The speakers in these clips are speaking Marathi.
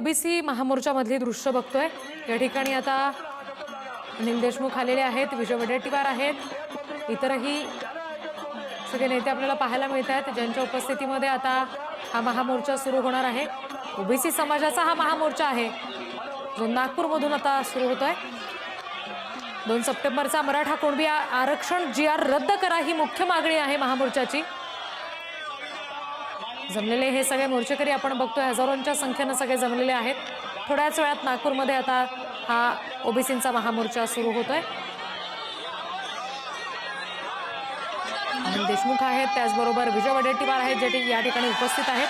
ओबीसी महामोर्चामधली दृश्य बघतोय. या ठिकाणी आता अनिल देशमुख आलेले आहेत विजय वडेट्टीवार आहेत. इतरही सगळे नेते आपल्याला पाहायला मिळत आहेत ज्यांच्या उपस्थितीमध्ये आता हा महामोर्चा सुरू होणार आहे. ओबीसी समाजाचा हा महामोर्चा आहे जो नागपूरमधून आता सुरू होतोय. दोन सप्टेंबरचा मराठा कुणबी आरक्षण जी आर रद्द करा ही मुख्य मागणी आहे महामोर्चाची. जमलेले हे सगळे मोर्चेकरी आपण बघतोय. हजारोंच्या संख्येनं सगळे जमलेले आहेत. थोड्याच वेळात नागपूरमध्ये आता हा ओबीसींचा महामोर्चा सुरू होतोय. अनिल देशमुख आहेत. त्याचबरोबर विजय वडेट्टीवार आहेत जे या ठिकाणी उपस्थित आहेत.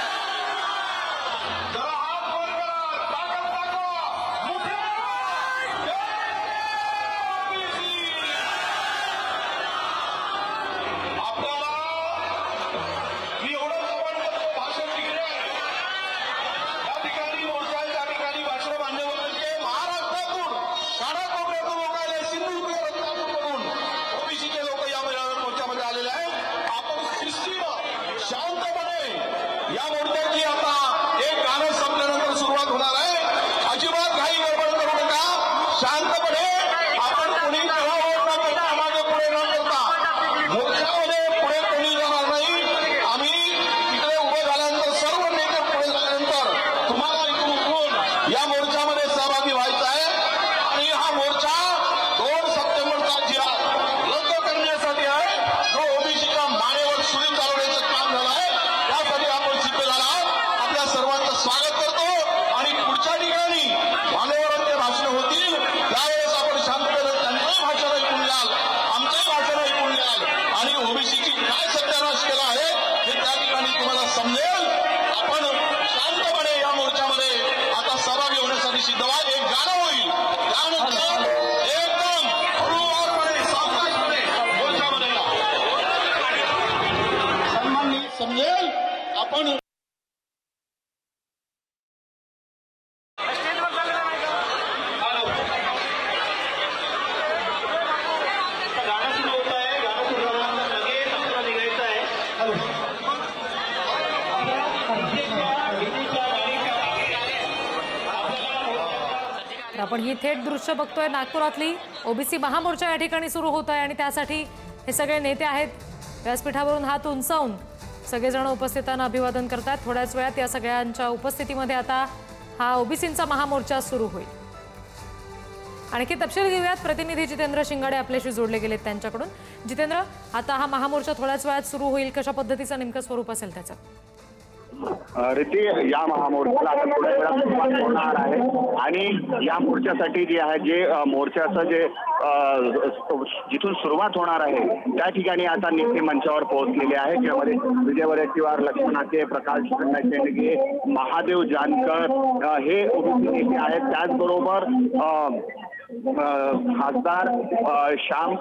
ओबीसीची काय सत्यानाश केला आहे हे त्या ठिकाणी तुम्हाला समजेल. आपण शांतपणे या मोर्चामध्ये आता सहभागी होण्यासाठी सिद्ध व्हा एक गाणं होईल. त्यानंतर एकदम हळूवारपणे सावकाशपणे मोर्चामध्ये समजेल आपण गाणं सुरू होत आहे गाणं सुरू झाल्यानंतर लगेच आपल्याला निघायचं आहे तर आपण ही थेट दृश्य बघतोय. नागपुरातली ओबीसी महामोर्चा या ठिकाणी सुरू होत आहे आणि त्यासाठी हे सगळे नेते आहेत. व्यासपीठावरून हात उंचावून सगळेजण उपस्थितांना अभिवादन करतात. थोड्याच वेळात या सगळ्यांच्या उपस्थितीमध्ये आता हा ओबीसींचा महामोर्चा सुरू होईल. आणखी तपशील घेऊयात. प्रतिनिधी जितेंद्र शिंगाडे आपल्याशी जोडले गेलेत त्यांच्याकडून. जितेंद्र आता हा महामोर्चा थोड्याच वेळात सुरू होईल. कशा पद्धतीचं नेमकं स्वरूप असेल त्याचं? रिती या महामोर्चाला आता थोड्या वेळात सुरुवात होणार आहे. आणि या मोर्चासाठी जे आहे जे मोर्चाचं जे जिथून सुरुवात होणार आहे त्या ठिकाणी आता नेते मंचावर पोहोचलेले आहे. ज्यामध्ये विजय वडेट्टीवार लक्ष्मण आके प्रकाश शेंडगे महादेव जानकर हे ओबीसी नेते आहेत. त्याचबरोबर खासदार श्याम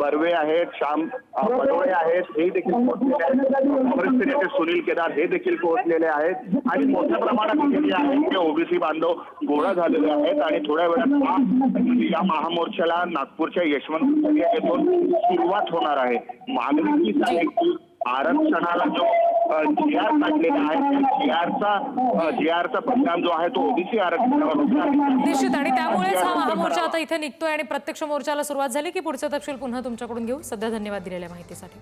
बर्वे आहेत श्याम पटोळे आहेत हे देखील पोहोचलेले आहेत. काँग्रेसचे नेते सुनील केदार हे देखील पोहोचलेले आहेत. आणि मोठ्या प्रमाणात जे आहेत ते ओबीसी बांधव गोळा झालेले आहेत. आणि थोड्या वेळात या महामोर्चाला नागपूरच्या यशवंत येथून सुरुवात होणार आहे. मागणी आरक्षणाला जो जी आर काढलेला आहे. जी आरचा जी आरचा परिणाम जो आहे तो ओबीसी आरक्षणावर निश्चित आणि त्यामुळेच हा महामोर्चा आता इथे निघतोय आणि प्रत्यक्ष मोर्चाला सुरुवात झाली की पुढचे तपशील पुन्हा तुमच्याकडून घेऊ. सध्या धन्यवाद दिलेल्या माहितीसाठी.